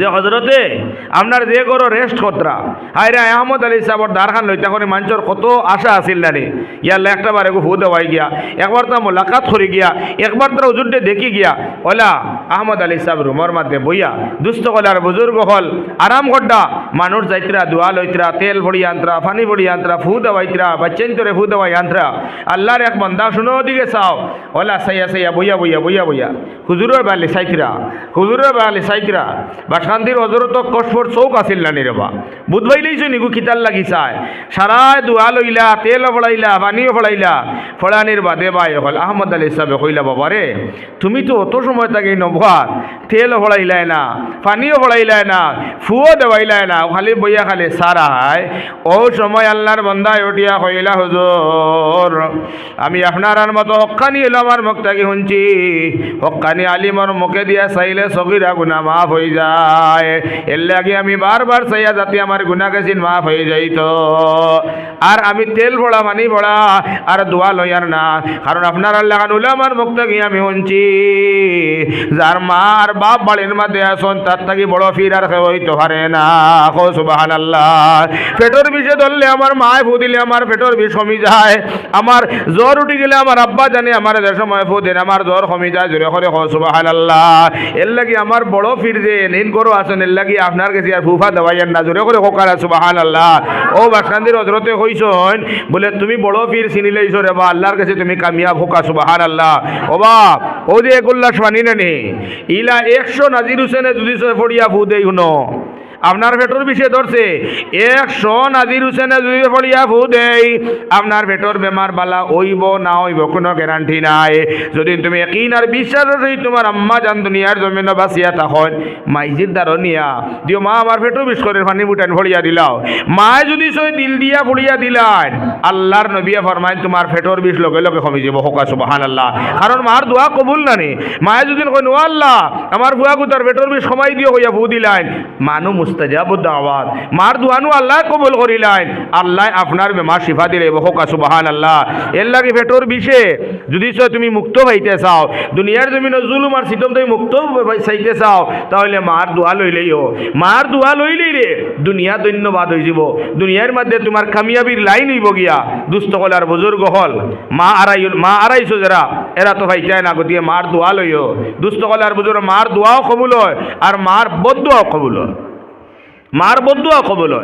যে হজরতে আপনার যে গরো রেস্ট কতরা? হায়রে আহমদ আলী সাহর দারখান লই করে মানুষের কত আশা আছিল না রে। ইয়াল একটা বার হু দেওয়াই গিয়া, একবার তো মোলাকাত করি গিয়া, একবার তো হুজুরটে দেখি গিয়া, ওলা আহমদ আলী সাহেব রুমর মাধ্যমে বইয়া, দুস্থ কলার বুজুর্গ হল, আরাম গড্ডা মানুষ যাইতরা, দোয়া লইতরা, তেল ভরি আন্তরা পানি ভরি আন্তরা, ফু দেওয়াইতরা, বাচ্চেন তোরে ফু দেওয়াই আন্তরা। আল্লাহর এক বন্দা শুনো দিকে চাও। ওলা সাইয়া সাইয়া, বইয়া বইয়া বইয়া বইয়া। হুজুরের বালি সাইতরা, হুজুরের বালি সাইতরা। বাসকান্দির হজরত কসফর চৌক আছিল না নিরবা। বুধবাইলেইছো নিগু খিতাল লাগি চায়। সারায় দোয়া লইলা, তেল ফড়াইলা পানিও ফড়াইলা ফড়ানির বাদে বাই হল আহমদ আলী সাহেব কইলা, বাবা রে, তুমি তো অত সময় তাকে নভার তেল ফড়াইলাই না পানিও ফড়াইলাই না, ফুও দেওয়াইলাই না খালি বইয়া খালি সারা হায় ও সময় আল্লাহর বন্দায় উঠিয়া কইলা হুজুর আমি আপনার মতো হক্কানি আমার মুখটাকে শুনছি। হক্কানি আলিমর মুখে দিয়া চাইলে সগিরা গুণা মাফ হয়ে যায়। এর লাগে আমি বারবার চাইয়া যাতে আমার গুনা গেছিন মাফ হয়ে যাইত আর আমি তেল ভরা পানি ভরা আর দোয়া লইয়ার না। কারণ আপনার আল্লাহ উলে আমার মুখটাকে আমি শুনছি। যার মা আর বাপ বাড়ির মধ্যে আসন তার থাকি বড় ফির আর হইতে পারে না। কো সুবাহান আল্লাহ পেটর বিষে ধরলে আমার মায় ফু দিলে আমার পেটর বিষ কমি যায়। আমার জ্বর উঠি গেলে আমার আব্বা জানে, আমার যে সময় ফু দেন, আমার জ্বর কমি যায়, জোরে করে কো সুবাহান আল্লাহ এর লাগি আমার বড় ফির যে, নিন করো আসেন, এর লাগি আপনার কাছে আর ফুফা দেওয়াইয়ের না, জোরে করে কোকার সুবাহান আল্লাহ ও বাসকান্দির হজরতে কইসন বলে, তুমি বড় ফির চিনিলেইছো রে বা, আল্লাহর কাছে তুমি কামিয়াব হোকা সুবাহান আল্লাহ ও বাপ, ও যে এগুল্লাস মানি নানি, ইলা একশো নাজির হুসেনে যদি ফড়িয়া ফু দেই শুনো আপনার পেটর বিষে ধরছে। একশো নাজির হুসেনে যদি ফড়িয়া ফু দেই আপনার পেটর বেমার বালা ওইব না ওইব কোনো গ্যারান্টি নাই। যদি তুমি একই আর বিশ্বাসের সহিত তোমার আম্মা জান দুনিয়ার জমিন বাঁচিয়া তখন মাইজির দ্বারো নিয়া দিও মা, আমার পেটর বিষ করে পানি বুটান ফড়িয়া দিলাও। মায় যদি সই দিল দিয়া ফড়িয়া দিলান, আল্লাহর নবিয়া ফরমাইন, তোমার পেটর বিষ লগে লগে কমি যাব। হকা সুবাহান আল্লাহ কারণ মার দোয়া কবুল নানি মায়ে যদি কই নো আল্লাহ, আমার বুয়া কুতার পেটর বিষ সময় দিও হইয়া ফু দিলাইন। মানু মুস্তাজাবুদ দাওয়াত মার দোয়ানু আল্লাহ কবুল করিলাইন আল্লাহ আপনার বেমার শিফা দিলে হকা সুবাহান আল্লাহ এর লাগে পেটর বিষে, যদি তুমি মুক্ত হইতে চাও, দুনিয়ার জমিন জুলুম আর সিতম তুমি মুক্ত চাইতে চাও, তাহলে মার দোয়া লইলেই হো। মার দোয়া লইলেই রে, দুনিয়া ধন্যবাদ হয়ে যাব। দুনিয়ার মধ্যে তোমার কামিয়াবির লাইন হইব গিয়া, দুস্থ কলার বুজুর্গ হল। মা আড়াই মা আড়াইশো যারা, এরা তো ভাই চায় না গতিকে মার দোয়া লইও। দুস্থ কলার বুজুর্গ, মার দোয়াও কবুল হয়, আর মার বদুয়াও কবুল হয়। মার বদুয়া কবল হয়।